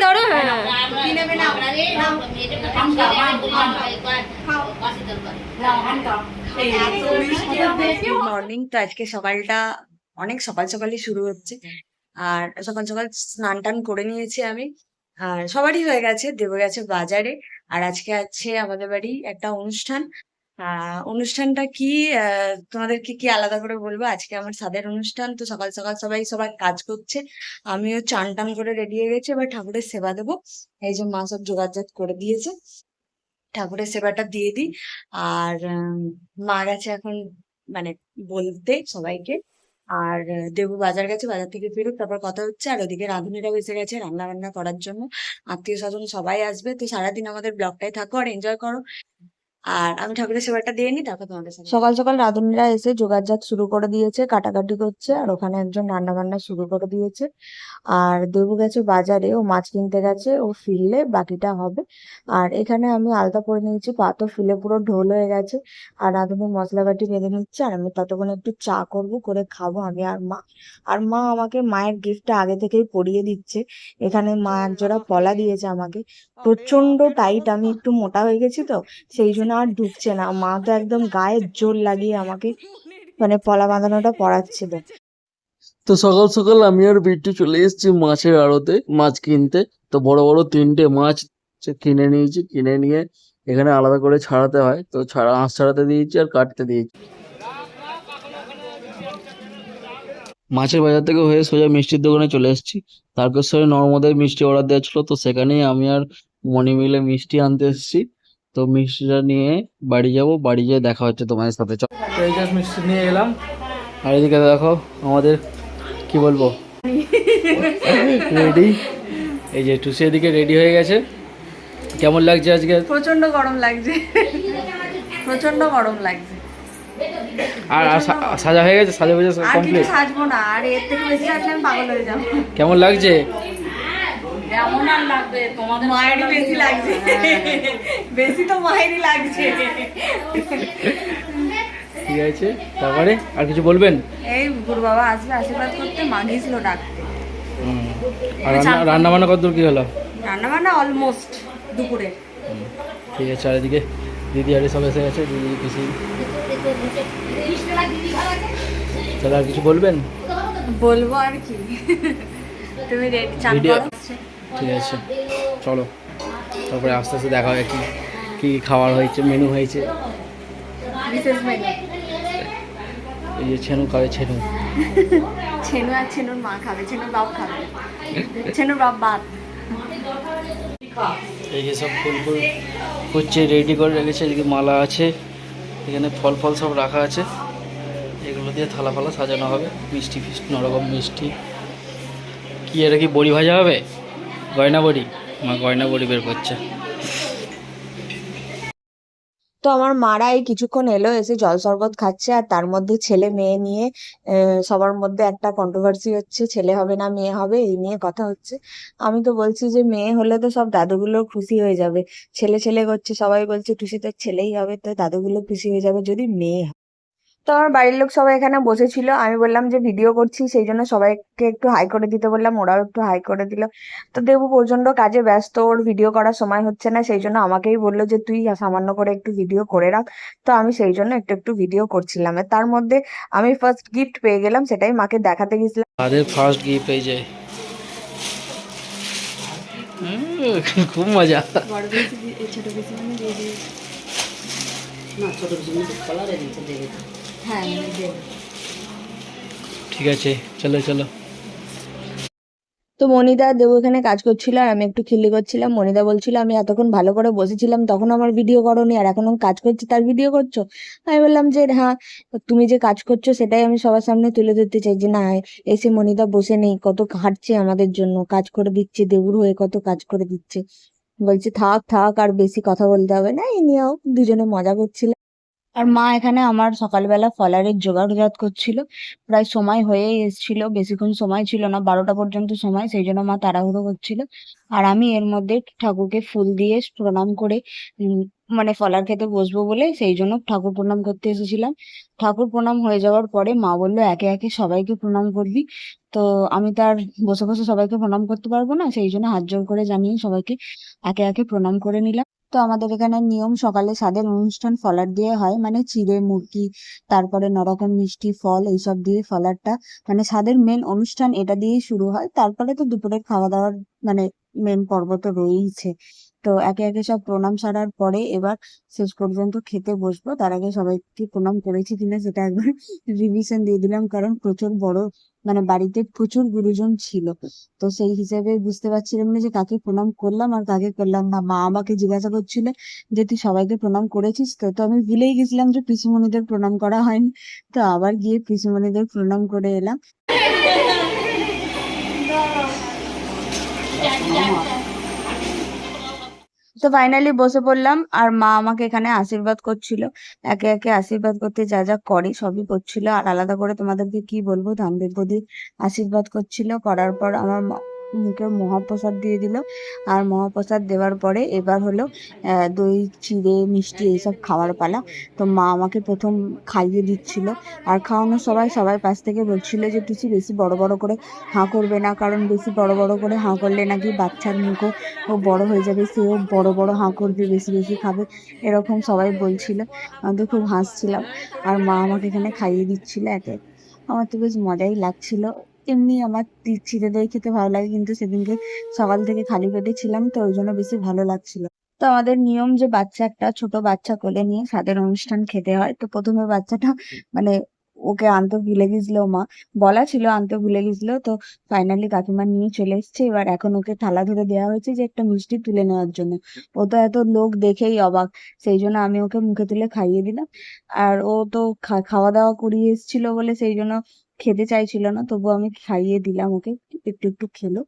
ধরো হ্যাঁ। Good morning তো আজকে সকালটা অনেক সকাল সকালই শুরু হচ্ছে। আর সকাল সকাল স্নান টান করে নিয়েছি আমি। আর সবারই হয়ে গেছে, দেবো গেছে বাজারে। আর আজকে আছে আমাদের বাড়ি একটা অনুষ্ঠান। অনুষ্ঠানটা কি? তোমাদেরকে কি আলাদা করে বলব? আজকে আমার সাদের অনুষ্ঠান, তো সকাল সকাল সবাই সবাই কাজ করছে। আমিও চান টান করে রেডি হয়ে গেছি, এবার ঠাকুরের সেবা দেবো। এই যে মা সব যোগাযোগ করে দিয়েছে। ঠাকুরের সেবাটা দিয়ে দিই। আর মা গেছে এখন মানে বলতে সবাইকে। আর, দেবু বাজার গেছে, বাজার থেকে ফিরুক, তারপর কথা হচ্ছে। আর ওদিকে রাঁধুনিরাও এসে গেছে রান্না বান্না করার জন্য। আত্মীয় স্বজন সবাই আসবে। তো সারাদিন আমাদের ব্লগটাই থাকো আর এনজয় করো। আর আমি ঠাকুরের সেবাটা দিয়ে নিই, তারপর তোমাদের সাথে সকাল সকাল রাঁধুনিরা এসে জোগাড়জাত শুরু করে দিয়েছে, কাটাকাটি করছে, আর ওখানে একজন রান্না বান্না শুরু করে দিয়েছে। আর দেবু গেছে বাজারে ও মাছ কিনতে গেছে, ও ফিরলে বাকিটা হবে। আর এখানে আমি আলতা পরে নিয়েছি পা তো ফুলে পুরো ঢোল হয়ে গেছে। আর রাঁধুনি মশলা বাটি বেঁধে নিচ্ছে, আর আমি ততক্ষণে একটু চা করব, করে খাব আমি আর মা আর মা আমাকে মায়ের গিফটটা আগে থেকেই পরিয়ে দিচ্ছে। এখানে মা এক জোড়া পলা দিয়েছে আমাকে। প্রচণ্ড টাইট আমি একটু মোটা হয়ে গেছি তো, সেই জন্য আর ঢুকছে না। মা তো একদম গায়ে জোর লাগিয়ে আমাকে মানে পলা বাঁধানোটা পরাচ্ছিল তো সকাল সকাল আমি আর বিট্টু চলে এসেছি মাছের আড়তে, মাছ কিনতে। তো বড় বড় তিনটে মাছ কিনে নিয়েছি, কিনে নিয়ে এখানে আলাদা করে ছাড়াতে হয়। তো ছাড়া আঁশ ছাড়াতে দিয়েছি আর কাটতে দিয়েছি। মাছের বাজার থেকে হয়ে সোজা মিষ্টির দোকানে চলে এসেছি। তারকেশ্বরে নর্মদায় মিষ্টি অর্ডার দেওয়া ছিল, তো সেখানেই আমি আর মনি মিলে মিষ্টি আনতে এসেছি। তো মিষ্টিটা নিয়ে বাড়ি যাব বাড়ি যেয়ে দেখা হচ্ছে তোমাদের সাথে। চল। মিষ্টি নিয়ে এলাম। আর এদিকে দেখো আমাদের কি বলব? রেডি এই যে টুসি এদিকে রেডি হয়ে গেছে। কেমন লাগছে আজকে? প্রচণ্ড গরম লাগছে। প্রচণ্ড গরম লাগছে। আর সাজা হয়ে গেছে? সাজা হয়ে আর কিছু কমপ্লিট সাজবো না। আর এর থেকে বেশি সাজলে আমি পাগল হয়ে যাব। কেমন লাগছে? মায়েরই বেশি লাগছে। বেশি তো মায়েরই লাগছে। ঠিক আছে তারপরে আর কিছু বলবেন? এই গুরু বাবা আসবে আশীর্বাদ করতে মা গিয়েছিল ডাকতে আর রান্না বান্না কতদূর কি হলো? রান্না বান্না অলমোস্ট দুপুরে। ঠিক আছে আর এদিকে দিদি আরে সব এসে গেছে দিদি পিসি। তাহলে আর কিছু বলবেন? বলব আর কি। তুমি রেডি চান ঠিক আছে চলো। তারপরে আস্তে আস্তে দেখা হয় কি কি খাওয়ার হয়েছে মেনু হয়েছে। এই যে ছেনু খাবে ছেনু। ছেনু আর ছেনুর মা খাবে ছেনুর বাপ খাবে। ছেনুর বাপ ভাত এই যে সব ফুল ফুল হচ্ছে রেডি করে রেখেছে এদিকে মালা আছে এখানে ফল ফল সব রাখা আছে। এগুলো দিয়ে থালা ফালা সাজানো হবে মিষ্টি ফিষ্টি নরকম মিষ্টি। কি এটা কি বড়ি ভাজা হবে? গয়না বড়ি মা গয়না বড়ি বের করছে। তো আমার মারা এই কিছুক্ষণ এলো, এসে জল শরবত খাচ্ছে আর তার মধ্যে ছেলে মেয়ে নিয়ে সবার মধ্যে একটা কন্ট্রোভার্সি হচ্ছে, ছেলে হবে না, মেয়ে হবে, এই নিয়ে কথা হচ্ছে। আমি তো বলছি যে মেয়ে হলে তো সব দাদুগুলো খুশি হয়ে যাবে। ছেলে ছেলে করছে, সবাই বলছে টুসি তো ছেলেই হবে তো দাদুগুলো খুশি হয়ে যাবে যদি মেয়ে তো আমার বাড়ির লোক সবাই এখানে বসেছিল। আমি বললাম যে ভিডিও করছি সেই জন্য সবাইকে একটু হাই করে দিতে বললাম ওরাও একটু হাই করে দিল। তো দেবু প্রচণ্ড কাজে ব্যস্ত ওর ভিডিও করার সময় হচ্ছে না সেই জন্য আমাকেই বলল যে তুই সামান্য করে একটু ভিডিও করে রাখ। তো আমি সেই জন্য একটু একটু ভিডিও করছিলাম। তার মধ্যে আমি ফার্স্ট গিফট পেয়ে গেলাম সেটাই মাকে দেখাতে গেছিলাম। তাদের ফার্স্ট গিফট এই যে। খুব মজা। হ্যাঁ ঠিক আছে চলো চলো। তো মনিদা দেবু এখানে কাজ করছিল আর আমি একটু খিল্লি করছিলাম। মনিদা বলছিল আমি এতক্ষণ ভালো করে বসেছিলাম তখন আমার ভিডিও করোনি আর এখন আমি কাজ করছি তার ভিডিও করছ? আমি বললাম যে হ্যাঁ তুমি যে কাজ করছ সেটাই আমি সবার সামনে তুলে ধরতে চাই। যে না এসে মনিদা বসে নেই কত খাটছে আমাদের জন্য কাজ করে দিচ্ছে দেবুর হয়ে কত কাজ করে দিচ্ছে। বলছে থাক থাক আর বেশি কথা বলতে হবে না এই নিয়েও দুজনে মজা করছিলাম আর মা এখানে আমার সকালবেলা ফলারের জোগাড়জাত করছিল। প্রায় সময় হয়েই এসেছিল, বেশিক্ষণ সময় ছিল না, বারোটা পর্যন্ত সময়, সেই জন্য মা তাড়াহুড়ো করছিল। আর আমি এর মধ্যে ঠাকুরকে ফুল দিয়ে প্রণাম করে মানে ফলার খেতে বসবো বলে সেই জন্য ঠাকুর প্রণাম করতে এসেছিলাম। ঠাকুর প্রণাম হয়ে যাওয়ার পরে মা বলল, একে একে সবাইকে প্রণাম করবি। তো আমি তার বসে বসে সবাইকে প্রণাম করতে পারব না, সেই জন্য হাত জোড় করে জানিয়ে সবাইকে একে একে প্রণাম করে নিলাম। তো আমাদের এখানে নিয়ম সকালে স্বাদের অনুষ্ঠান ফলার দিয়ে হয় মানে চিড়ে মুরগি, তারপরে নরকম মিষ্টি, ফল, এইসব দিয়ে ফলারটা মানে স্বাদের মেন অনুষ্ঠান এটা দিয়েই শুরু হয়। তারপরে তো দুপুরের খাওয়া দাওয়ার মানে মেন পর্ব তো রয়েইছে। তো একে একে সব প্রণাম সারার পরে এবার শেষ পর্যন্ত খেতে বসবো। তার আগে সবাইকে প্রণাম করেছি কিনা সেটা একবার রিভিশন দিয়ে দিলাম, কারণ প্রচুর বড় মানে বাড়িতে প্রচুর গুরুজন ছিল। তো সেই হিসেবে বুঝতে পারছিলাম না যে কাকে প্রণাম করলাম আর কাকে করলাম না। মা আমাকে জিজ্ঞাসা করছিল যে, তুই সবাইকে প্রণাম করেছিস? তো তো আমি ভুলেই গেছিলাম যে পিসিমণিদের প্রণাম করা হয়নি। তো আবার গিয়ে পিসিমণিদের প্রণাম করে এলাম। তো ফাইনালি বসে পড়লাম, আর মা আমাকে এখানে আশীর্বাদ করছিল। একে একে আশীর্বাদ করতে যা যা করে সবই করছিল। আর আলাদা করে তোমাদেরকে কি বলব? ধানবীর বৌদি আশীর্বাদ করছিল। করার পর আমার ম- মুখে মহাপ্রসাদ দিয়ে দিল। আর মহাপ্রসাদ দেওয়ার পরে এবার হলো দই, চিড়ে, মিষ্টি এইসব খাওয়ার পালা। তো মা আমাকে প্রথম খাইয়ে দিচ্ছিল। আর খাওয়ানোর সবাই সবাই পাশ থেকে বলছিল যে, টুসি, বেশি বড় বড় করে হাঁ করবে না। কারণ বেশি বড় বড় করে হাঁ করলে নাকি বাচ্চার মুখও ও বড় হয়ে যাবে। সেও বড় বড় হাঁ করবে, বেশি বেশি খাবে। এরকম সবাই বলছিল। আমি তো খুব হাসছিলাম। আর মা আমাকে এখানে খাইয়ে দিচ্ছিল একে। আমার তো বেশ মজাই লাগছিল। এমনি আমার চিড়ে দই খেতে ভালো লাগে কিন্তু সেদিনকে সকাল থেকে খালি পেটে ছিলাম তো ওই জন্য বেশি ভালো লাগছিল। তো আমাদের নিয়ম যে বাচ্চা একটা ছোট বাচ্চা কোলে নিয়ে স্বাদের অনুষ্ঠান খেতে হয়। তো প্রথমে বাচ্চাটা মানে ওকে আনতে ভুলে গেছিল মা, বলা ছিল আনতে ভুলে গেছিল। তো ফাইনালি কাকিমা নিয়ে চলে এসেছে। এবার এখন ওকে থালা ধরে দেওয়া হয়েছে যে একটা মিষ্টি তুলে নেওয়ার জন্য। ও তো এত লোক দেখেই অবাক। সেই জন্য আমি ওকে মুখে তুলে খাইয়ে দিলাম। আর ও তো খাওয়া দাওয়া করিয়ে এসেছিল বলে সেই জন্য খেতে চাইছিল না, তবু আমি খাইয়ে দিলাম ওকে, একটু একটু খেলো।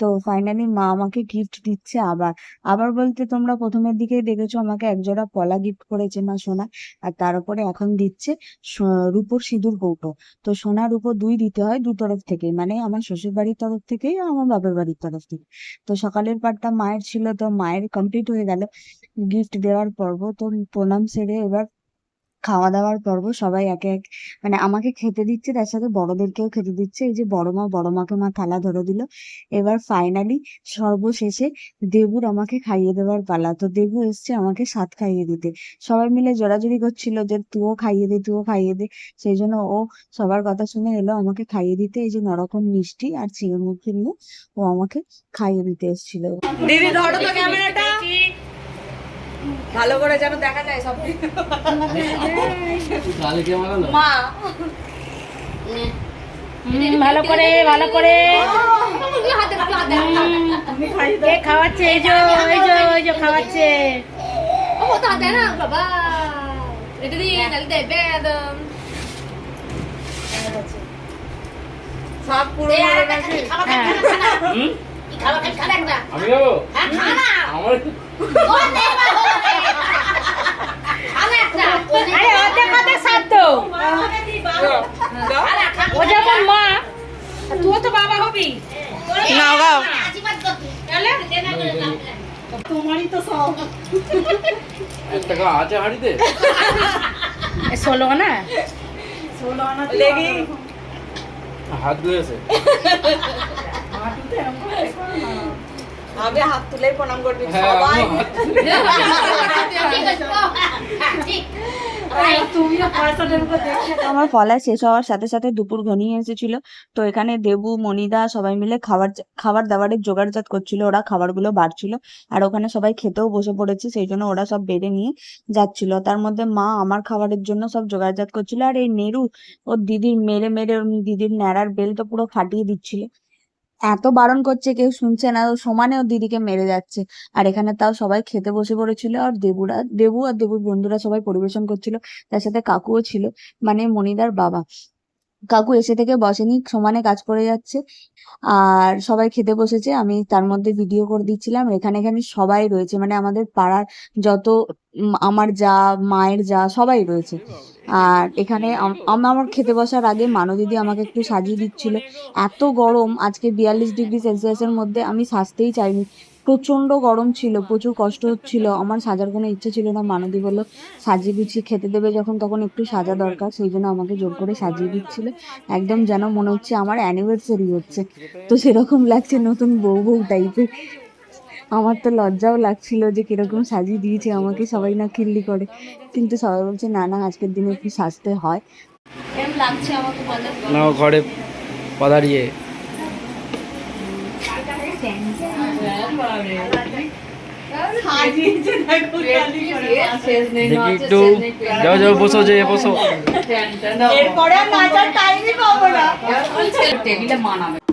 তো ফাইনালি মা আমাকে গিফট দিচ্ছে আবার। আবার বলতে তোমরা প্রথমের দিকেই দেখেছ আমাকে একজোড়া পলা গিফট করেছে মা সোনা, আর তার উপরে এখন দিচ্ছে রূপোর সিঁদুর কৌটো। তো সোনা রূপো দুই দিতে হয় দু তরফ থেকে মানে আমার শ্বশুর বাড়ির তরফ আর আমার বাপের বাড়ির তরফ থেকে। তো সকালের পার্টটা মায়ের ছিল, তো মায়ের কমপ্লিট হয়ে গেল গিফট দেওয়ার পর্ব। তো প্রণাম সেরে এবার খাওয়া দাওয়ার পর্ব সবাই একে এক মানে আমাকে খেতে দিচ্ছে, তার সাথে বড়দেরকেও খেতে দিচ্ছে। এই যে বড় মা বড় মাকে মা থালা ধরে দিল। এবার ফাইনালি সর্বশেষে দেবুর আমাকে খাইয়ে দেওয়ার পালা। তো দেবু এসছে আমাকে সাত খাইয়ে দিতে। সবাই মিলে জোরাজুরি করছিল যে তুইও খাইয়ে দে, তুইও খাইয়ে দে। সেই জন্য ও সবার কথা শুনে এলো আমাকে খাইয়ে দিতে। এই যে নরকম মিষ্টি আর মুড়কি নিয়ে ও আমাকে খাইয়ে দিতে এসেছিল। দিদি ধরো তো ক্যামেরাটা। ভালো করে যেন দেখা যায় সব মা। ভালো করে ভালো করে। কে খাওয়াচ্ছে? এই যে এই যে এই যে খাওয়াচ্ছে। বাবা। এটা দিয়ে নালে দেবে একদম। সব পুরো মরে আমি আমার আরে সাধ্য ও যেমন মা তুই তো বাবা হবি। নাও গাও টাকা আছে হাঁড়িতে? ষোলো না দেখি হাত ধুয়েছে। আমি হাত তুলে প্রণাম করবি হ্যাঁ সবাই। আমার ফলা শেষ হওয়ার সাথে সাথে দুপুর ঘনিয়ে এসেছিল। তো এখানে দেবু মনিদা সবাই মিলে খাবার খাবার দাবারের জোগাড়জাত করছিল। ওরা খাবারগুলো বাড়ছিল। আর ওখানে সবাই খেতেও বসে পড়েছে। সেই জন্য ওরা সব বেড়ে নিয়ে যাচ্ছিল। তার মধ্যে মা আমার খাবারের জন্য সব জোগাড়জাত করছিল। আর এই নেরু ওর দিদির মেরে মেরে দিদির ন্যাড়ার বেল তো পুরো ফাটিয়ে দিচ্ছিল। এত বারণ করছে, কেউ শুনছে না সমানে দিদিকে মেরে যাচ্ছে। আর এখানে তাও সবাই খেতে বসে পড়েছিল, আর দেবুরা, দেবু আর দেবুর বন্ধুরা সবাই পরিবেশন করছিল, তার সাথে কাকুও ছিল মানে মনিদার বাবা। কাকু এসে থেকে বসেনি, সমানে কাজ করে যাচ্ছে। আর সবাই খেতে বসেছে, আমি তার মধ্যে ভিডিও করে দিচ্ছিলাম। এখানে এখানে সবাই রয়েছে মানে আমাদের পাড়ার যত আমার যা, মায়ের যা, সবাই রয়েছে। আর এখানে আম- আম- আমার খেতে বসার আগে মানো দিদি আমাকে একটু সাজিয়ে দিচ্ছিল। এত গরম, আজকে বিয়াল্লিশ ডিগ্রি সেলসিয়াসের মধ্যে আমি সাজতেই চাইনি। প্রচণ্ড গরম ছিল প্রচুর কষ্ট হচ্ছিল। আমার সাজার কোনো ইচ্ছে ছিল না মানদি বলল সাজিয়ে গুছিয়ে খেতে দেবে যখন তখন একটু সাজা দরকার সেই জন্য আমাকে জোর করে সাজিয়ে দিচ্ছিল। একদম যেন মনে হচ্ছে আমার অ্যানিভার্সারি হচ্ছে। তো সেরকম লাগছে নতুন বউ বউ টাইপের আমার তো লজ্জাও লাগছিল যে কীরকম সাজিয়ে দিয়েছে আমাকে সবাই না কিল্লি করে। কিন্তু সবাই বলছে না না আজকের দিনে একটু সাজতে হয়। লাগছে আমাকে নাও ঘরে পাদারিয়ে যাও যাও বসো যে বসো এরপরে আর টাইমই পাবো না পুরোটাই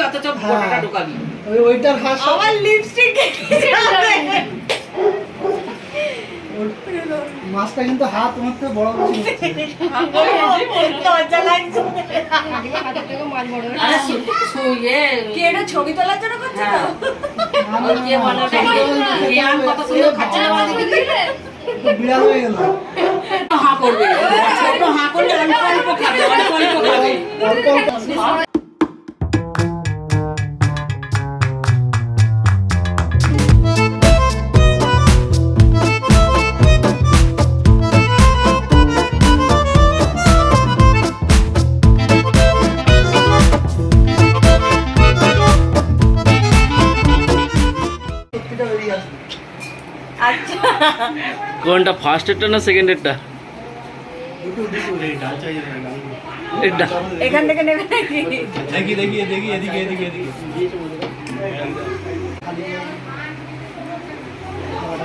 হাঁ করবি অথচ ফোঁটাটা ঢুকাবি। ওই ওইটার হাস আমার লিপস্টিক মাছটা কিন্তু হাত বড় এটা ছবি তোলার জন্য করছে বিড়াল হয়ে গেল। হাঁ করবে। ছোট হাঁ করলে অল্প অল্প খাবে অল্প অল্প খাবে। কোনটা ফার্স্ট এডটা না সেকেন্ড দুটো এখান থেকে নেবে দেখি দেখি দেখি এদিকে এদিকে এদিকে।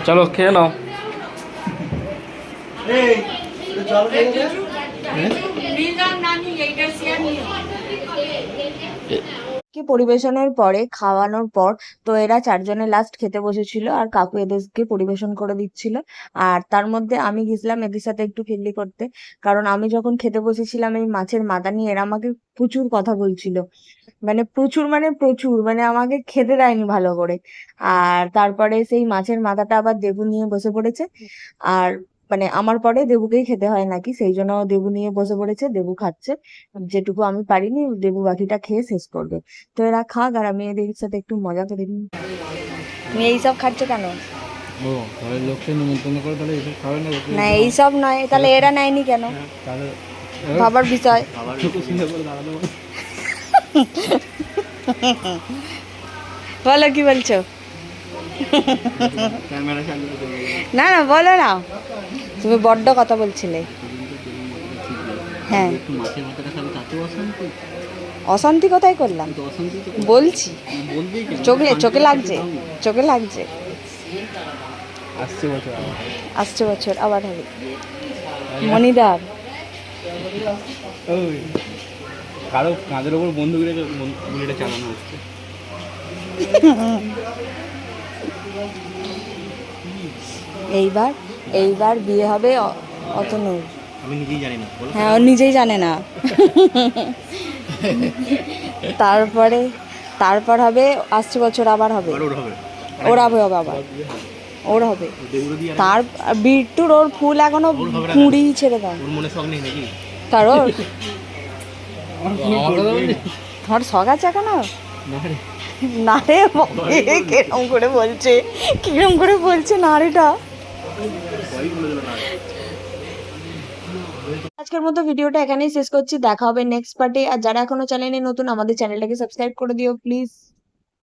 চলো খেয়ে নাও। এই জল খেয়ে দে কে পরিবেশনের পরে, খাওয়ানোর পর, তো এরা চারজনে লাস্ট খেতে বসেছিল আর কাকু এদেরকে পরিবেশন করে দিচ্ছিল। আর তার মধ্যে আমি গেছিলাম এদের সাথে একটু খিল্লি করতে। কারণ আমি যখন খেতে বসেছিলাম এই মাছের মাথা নিয়ে এরা আমাকে প্রচুর কথা বলছিল। মানে প্রচুর মানে প্রচুর মানে আমাকে খেতে দেয়নি ভালো করে। আর তারপরে সেই মাছের মাথাটা আবার দেবু নিয়ে বসে পড়েছে। আর মানে আমার পরে দেবুকেই খেতে হয় নাকি সেই জন্য দেবু নিয়ে বসে পড়েছে দেবু খাচ্ছে। যেটুকু আমি পারিনি দেবু বাকিটা খেয়ে শেষ করবে। তো এরা খাক আর আমি এদের সাথে একটু মজা করে নিই। তুমি এইসব খাচ্ছ কেন? না এইসব নয় তাহলে এরা নেয়নি কেন? তাহলে ভাবার বিষয়। বলো কি বলছো? না না বলো না। তুমি বড্ড কথা বলছিলে। হ্যাঁ। অশান্তি কোথায় করলাম? বলছি। চোখে চোখে লাগছে চোখে লাগছে। আসছে বছর আবার। হবে। মণিদার। ওই কারও কাঁধের ওপর বন্দুক রেখে বন- গুলিটা চালানো হচ্ছে। এইবার এইবার বিয়ে হবে অতনুর। আমি নিজেই জানি না হ্যাঁ ও নিজেই জানে না। তারপরে তারপর হবে আসছে বছর আবার হবে। ওর হবে। হবে আবার। ওর হবে। তার বিট্টুর ওর ফুল এখনও। কুড়ি ছেড়ে দাও। মনে তার ওর? আমার তোমার শখ আছে এখনও? না রে। না রে বাবারে, কিরম করে বলছে কিরম করে বলছে না রেটা আজকের মতো ভিডিওটা এখানেই শেষ করছি। দেখা হবে নেক্সট পার্টে আর যারা এখনও চ্যানেলে নতুন, আমাদের চ্যানেলটাকে সাবস্ক্রাইব করে দিও প্লিজ